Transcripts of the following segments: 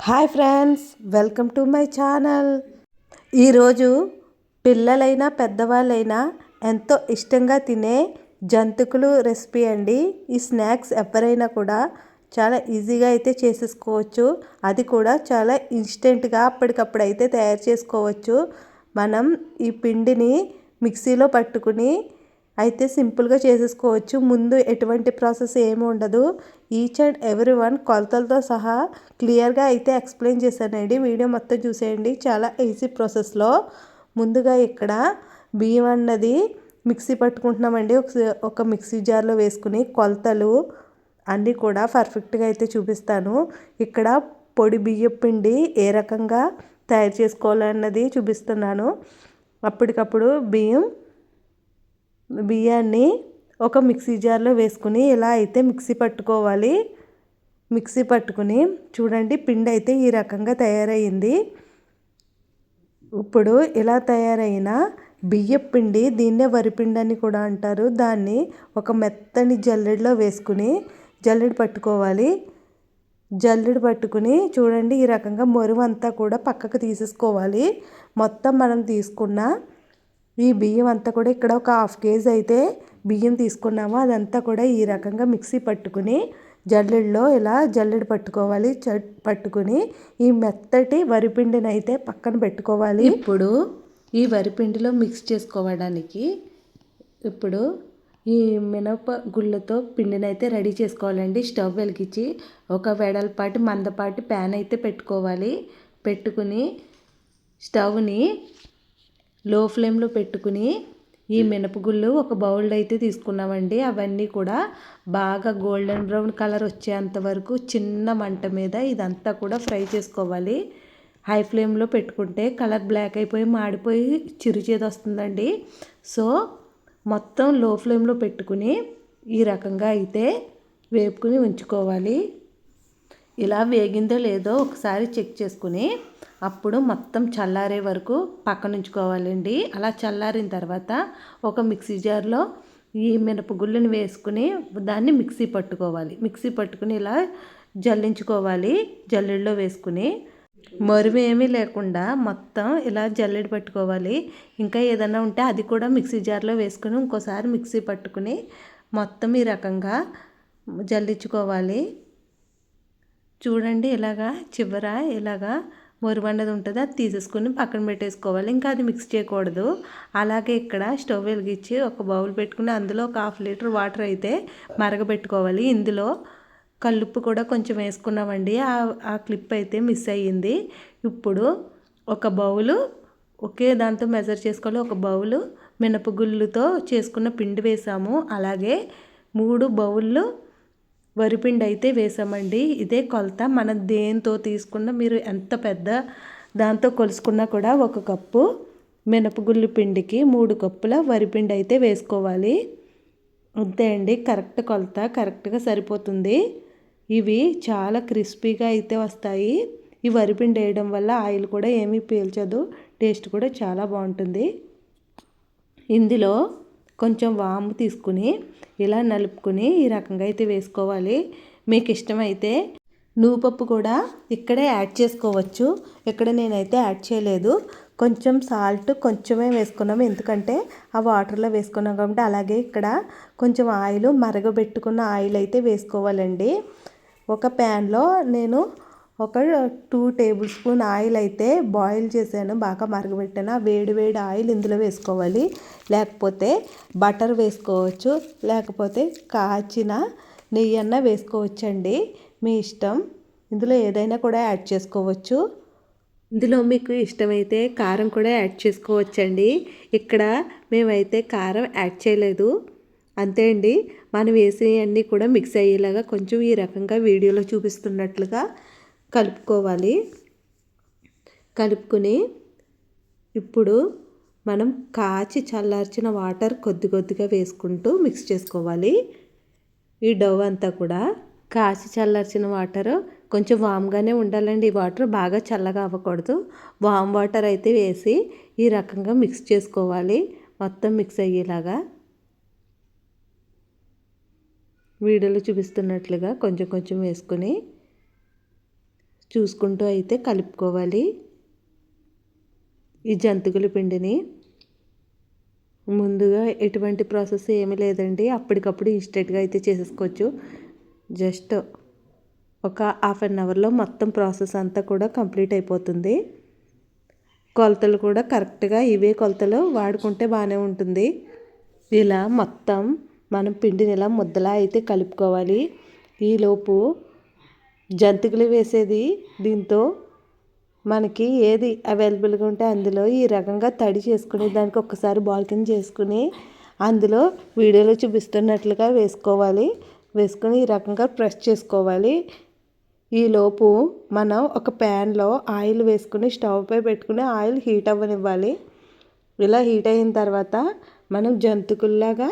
Hi friends welcome to my channel. ఈరోజు పిల్లలైనా పెద్దవాళ్ళైనా ఎంతో ఇష్టంగా తినే జంతుకులు రెసిపీ అండి. ఈ స్నాక్స్ ఎవరైనా కూడా చాలా ఈజీగా అయితే చేసేసుకోవచ్చు. అది కూడా చాలా ఇన్స్టెంట్గా అప్పటికప్పుడు అయితే తయారు చేసుకోవచ్చు. మనం ఈ పిండిని మిక్సీలో పట్టుకుని అయితే సింపుల్గా చేసేసుకోవచ్చు. ముందు ఎటువంటి ప్రాసెస్ ఏమి ఉండదు. ఈచ్ అండ్ ఎవ్రీ వన్ కొలతలతో సహా క్లియర్గా అయితే ఎక్స్ప్లెయిన్ చేశానండి. వీడియో మొత్తం చూసేయండి. చాలా ఈజీ ప్రాసెస్లో. ముందుగా ఇక్కడ బియ్యం అన్నది మిక్సీ పట్టుకుంటున్నామండి. ఒక ఒక మిక్సీ జార్లో వేసుకుని కొలతలు అన్నీ కూడా పర్ఫెక్ట్గా అయితే చూపిస్తాను. ఇక్కడ పొడి బియ్యం పిండి ఏ రకంగా తయారు చేసుకోవాలన్నది చూపిస్తున్నాను. అప్పటికప్పుడు బియ్యం బియ్యాన్ని ఒక మిక్సీ జార్లో వేసుకుని ఇలా అయితే మిక్సీ పట్టుకోవాలి మిక్సీ పట్టుకుని చూడండి పిండి అయితే ఈ రకంగా తయారయ్యింది. ఇప్పుడు ఎలా తయారైన బియ్య పిండి దీన్నే వరిపిండి అని కూడా అంటారు. దాన్ని ఒక మెత్తని జల్లెడలో వేసుకుని జల్లెడ పట్టుకోవాలి. జల్లెడ పట్టుకుని చూడండి ఈ రకంగా మరువంతా కూడా పక్కకు తీసేసుకోవాలి. మొత్తం మనం తీసుకున్న ఈ బియ్యం అంతా కూడా ఇక్కడ ఒక హాఫ్ కేజీ అయితే బియ్యం తీసుకున్నాము. అదంతా కూడా ఈ రకంగా మిక్సీ పట్టుకుని జల్లెడలో ఇలా జల్లెడ పట్టుకోవాలి. పట్టుకుని ఈ మెత్తటి వరిపిండిని అయితే పక్కన పెట్టుకోవాలి. ఇప్పుడు ఈ వరిపిండిలో మిక్స్ చేసుకోవడానికి ఇప్పుడు ఈ మినప గుళ్ళతో పిండిని అయితే రెడీ చేసుకోవాలండి. స్టవ్ వెలిగించి ఒక వెడల్పాటి మందపాటి ప్యాన్ అయితే పెట్టుకోవాలి. పెట్టుకుని స్టవ్ని లో ఫ్లేమ్లో పెట్టుకుని ఈ మినపగుళ్ళు ఒక బౌల్ అయితే తీసుకున్నామండి. అవన్నీ కూడా బాగా గోల్డెన్ బ్రౌన్ కలర్ వచ్చేంత వరకు చిన్న మంట మీద ఇదంతా కూడా ఫ్రై చేసుకోవాలి. హై ఫ్లేమ్లో పెట్టుకుంటే కలర్ బ్లాక్ అయిపోయి మాడిపోయి చిరుచేది వస్తుందండి. సో మొత్తం లో ఫ్లేమ్లో పెట్టుకుని ఈ రకంగా అయితే వేపుకుని ఉంచుకోవాలి. ఇలా వేగిందో లేదో ఒకసారి చెక్ చేసుకుని అప్పుడు మొత్తం చల్లారే వరకు పక్కనుంచుకోవాలండి. అలా చల్లారిన తర్వాత ఒక మిక్సీ జార్లో ఈ మినపగుళ్ళని వేసుకుని దాన్ని మిక్సీ పట్టుకోవాలి. మిక్సీ పట్టుకుని ఇలా జల్లించుకోవాలి. జల్లెడలో వేసుకుని మరువు ఏమీ లేకుండా మొత్తం ఇలా జల్లెడ పట్టుకోవాలి. ఇంకా ఏదైనా ఉంటే అది కూడా మిక్సీ జార్లో వేసుకుని ఇంకోసారి మిక్సీ పట్టుకుని మొత్తం ఈ రకంగా జల్లించుకోవాలి. చూడండి ఇలాగా చివర ఇలాగా మురిబండది ఉంటుంది అది తీసేసుకుని పక్కన పెట్టేసుకోవాలి. ఇంకా అది మిక్స్ చేయకూడదు. అలాగే ఇక్కడ స్టవ్ వెలిగించి ఒక బౌల్ పెట్టుకుని అందులో ఒక హాఫ్ లీటర్ వాటర్ అయితే మరగబెట్టుకోవాలి. ఇందులో కల్లుప్పు కూడా కొంచెం వేసుకున్నామండి. ఆ క్లిప్ అయితే మిస్ అయ్యింది. ఇప్పుడు ఒక బౌలు ఒకే దాంతో మెజర్ చేసుకోవాలి. ఒక బౌలు మినపగుళ్ళుతో చేసుకున్న పిండి వేసాము. అలాగే మూడు బౌళ్ళు వరిపిండి అయితే వేసామండి. ఇదే కొలత. మన దేంతో తీసుకున్న మీరు ఎంత పెద్ద దాంతో కొలుసుకున్నా కూడా ఒక కప్పు మినపగుళ్ళు పిండికి మూడు కప్పుల వరిపిండి అయితే వేసుకోవాలి. అంతే అండి. కరెక్ట్ కొలత కరెక్ట్గా సరిపోతుంది. ఇవి చాలా క్రిస్పీగా అయితే వస్తాయి. ఈ వరిపిండి వేయడం వల్ల ఆయిల్ కూడా ఏమీ పీల్చదు. టేస్ట్ కూడా చాలా బాగుంటుంది. ఇందులో కొంచెం వాము తీసుకుని ఇలా నలుపుకుని ఈ రకంగా అయితే వేసుకోవాలి. మీకు ఇష్టమైతే నువ్వుపప్పు కూడా ఇక్కడే యాడ్ చేసుకోవచ్చు. ఇక్కడ నేనైతే యాడ్ చేయలేదు. కొంచెం సాల్ట్ కొంచెమే వేసుకున్నాము. ఎందుకంటే ఆ వాటర్లో వేసుకున్నాం కాబట్టి అలాగే ఇక్కడ కొంచెం ఆయిల్ మరగబెట్టుకున్న ఆయిల్ అయితే వేసుకోవాలండి. ఒక ప్యాన్లో నేను ఒక టూ టేబుల్ స్పూన్ ఆయిల్ అయితే బాయిల్ చేశాను బాగా మరగబెట్టాను. వేడి వేడి ఆయిల్ ఇందులో వేసుకోవాలి. లేకపోతే బటర్ వేసుకోవచ్చు లేకపోతే కాచిన నెయ్యి అన్న వేసుకోవచ్చండి. మీ ఇష్టం. ఇందులో ఏదైనా కూడా యాడ్ చేసుకోవచ్చు. ఇందులో మీకు ఇష్టమైతే కారం కూడా యాడ్ చేసుకోవచ్చండి. ఇక్కడ మేమైతే కారం యాడ్ చేయలేదు. అంతే అండి. మనం వేసేవన్నీ కూడా మిక్స్ అయ్యేలాగా కొంచెం ఈ రకంగా వీడియోలో చూపిస్తున్నట్లుగా కలుపుకోవాలి. కలుపుకొని ఇప్పుడు మనం కాచి చల్లార్చిన వాటర్ కొద్ది కొద్దిగా వేసుకుంటూ మిక్స్ చేసుకోవాలి. ఈ డవ్ అంతా కూడా కాచి చల్లార్చిన వాటర్ కొంచెం వామ్గానే ఉండాలండి. ఈ వాటర్ బాగా చల్లగా అవ్వకూడదు. వామ్ వాటర్ అయితే వేసి ఈ రకంగా మిక్స్ చేసుకోవాలి. మొత్తం మిక్స్ అయ్యేలాగా. వీడియోలో చూపిస్తున్నట్లుగా కొంచెం కొంచెం వేసుకుని చూసుకుంటూ అయితే కలుపుకోవాలి. ఈ జంతికల పిండిని. ముందుగా ఎటువంటి ప్రాసెస్ ఏమీ లేదండి. అప్పటికప్పుడు ఇన్స్టెంట్గా అయితే చేసేసుకోవచ్చు. జస్ట్ ఒక హాఫ్ అన్ అవర్లో మొత్తం ప్రాసెస్ అంతా కూడా కంప్లీట్ అయిపోతుంది. కొలతలు కూడా కరెక్ట్గా ఇవే కొలతలు వాడుకుంటే బాగానే ఉంటుంది. ఇలా మొత్తం మనం పిండిని ఇలా ముద్దలా అయితే కలుపుకోవాలి. ఈలోపు జంతికలు వేసేది దీంతో మనకి ఏది అవైలబుల్గా ఉంటే అందులో ఈ రకంగా తడి చేసుకుని దానికి ఒక్కసారి బాల్ కింద చేసుకుని అందులో వీడియోలో చూపిస్తున్నట్లుగా వేసుకోవాలి. వేసుకొని ఈ రకంగా ప్రెస్ చేసుకోవాలి. ఈలోపు మనం ఒక ప్యాన్లో ఆయిల్ వేసుకుని స్టవ్పై పెట్టుకుని ఆయిల్ హీట్ అవ్వనివ్వాలి. ఇలా హీట్ అయిన తర్వాత మనం జంతుకుల్లాగా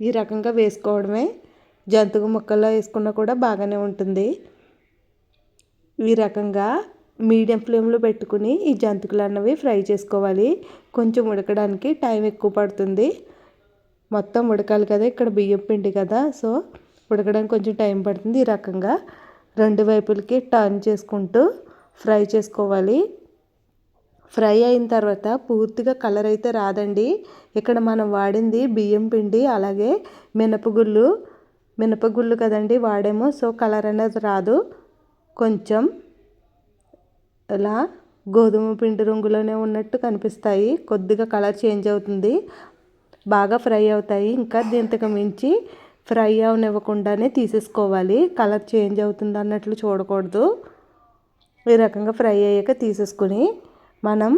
ఈ రకంగా వేసుకోవడమే. జంతుకు ముక్కల్లో వేసుకున్నా కూడా బాగానే ఉంటుంది. ఈ రకంగా మీడియం ఫ్లేమ్లో పెట్టుకుని ఈ జంతికలు అన్నవి ఫ్రై చేసుకోవాలి. కొంచెం ఉడకడానికి టైం ఎక్కువ పడుతుంది. మొత్తం ఉడకాలి కదా ఇక్కడ బియ్యం పిండి కదా సో ఉడకడానికి కొంచెం టైం పడుతుంది. ఈ రకంగా రెండు వైపులకి టర్న్ చేసుకుంటూ ఫ్రై చేసుకోవాలి. ఫ్రై అయిన తర్వాత పూర్తిగా కలర్ అయితే రాదండి. ఇక్కడ మనం వాడింది బియ్యం పిండి అలాగే మినపగుళ్ళు. మినపగుళ్ళు కదండి వాడేమో సో కలర్ అనేది రాదు. కొంచెం ఇలా గోధుమ పిండి రంగులోనే ఉన్నట్టు కనిపిస్తాయి. కొద్దిగా కలర్ చేంజ్ అవుతుంది. బాగా ఫ్రై అవుతాయి. ఇంకా దీంతకు మించి ఫ్రై అవనివ్వకుండానే తీసేసుకోవాలి. కలర్ చేంజ్ అవుతుంది అన్నట్లు చూడకూడదు. ఈ రకంగా ఫ్రై అయ్యాక తీసేసుకుని మనం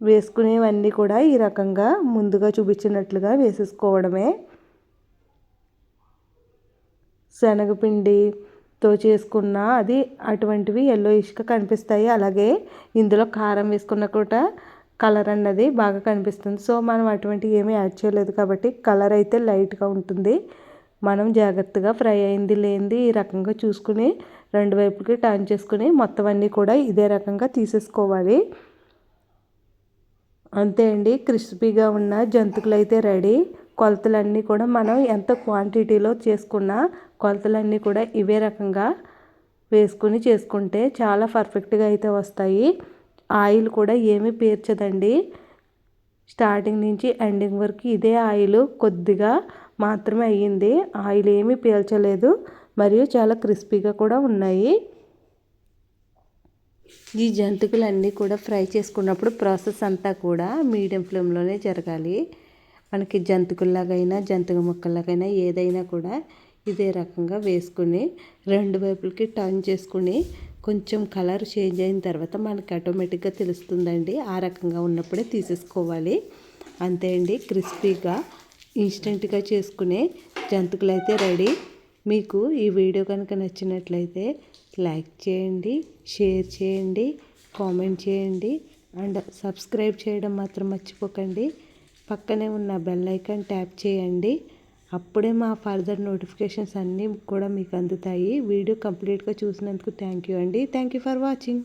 వేసుకునేవన్నీ కూడా ఈ రకంగా ముందుగా చూపించినట్లుగా వేసేసుకోవడమే. శనగపిండి తో చేసుకున్న అది అటువంటివి ఎల్లో ఇష్గా కనిపిస్తాయి. అలాగే ఇందులో కారం వేసుకున్న కూడా కలర్ అన్నది బాగా కనిపిస్తుంది. సో మనం అటువంటివి ఏమీ యాడ్ చేయలేదు కాబట్టి కలర్ అయితే లైట్గా ఉంటుంది. మనం జాగ్రత్తగా ఫ్రై అయింది లేనిది ఈ రకంగా చూసుకుని రెండు వైపుకి టర్న్ చేసుకుని మొత్తం అన్నీ కూడా ఇదే రకంగా తీసేసుకోవాలి. అంతే అండి. క్రిస్పీగా ఉన్న జంతుకులు అయితే రెడీ కొలతలన్నీ కూడా మనం ఎంత క్వాంటిటీలో చేసుకున్న కొలతలన్నీ కూడా ఇవే రకంగా వేసుకుని చేసుకుంటే చాలా పర్ఫెక్ట్గా అయితే వస్తాయి. ఆయిల్ కూడా ఏమీ పేర్చదండి. స్టార్టింగ్ నుంచి ఎండింగ్ వరకు ఇదే ఆయిల్ కొద్దిగా మాత్రమే అయ్యింది. ఆయిల్ ఏమీ పీల్చలేదు. మరియు చాలా క్రిస్పీగా కూడా ఉన్నాయి. ఈ జంతికలన్నీ కూడా ఫ్రై చేసుకున్నప్పుడు ప్రాసెస్ అంతా కూడా మీడియం ఫ్లేమ్లోనే జరగాలి. మనకి జంతికల్లాగైనా జంతిక ముక్కల్లాగైనా ఏదైనా కూడా ఇదే రకంగా వేసుకుని రెండు వైపులకి టర్న్ చేసుకుని కొంచెం కలర్ చేంజ్ అయిన తర్వాత మనకి ఆటోమేటిక్గా తెలుస్తుందండి. ఆ రకంగా ఉన్నప్పుడే తీసేసుకోవాలి. అంతే అండి. క్రిస్పీగా ఇన్స్టెంట్గా చేసుకునే జంతికలు అయితే రెడీ. మీకు ఈ వీడియో కనుక నచ్చినట్లయితే లైక్ చేయండి షేర్ చేయండి కామెంట్ చేయండి అండ్ సబ్స్క్రైబ్ చేయడం మాత్రం మర్చిపోకండి. పక్కనే ఉన్న బెల్ ఐకాన్ ట్యాప్ చేయండి. అప్పుడే మా ఫర్దర్ నోటిఫికేషన్స్ అన్నీ కూడా మీకు అందుతాయి. వీడియో కంప్లీట్గా చూసినందుకు థ్యాంక్ యూ అండి. Thank you for watching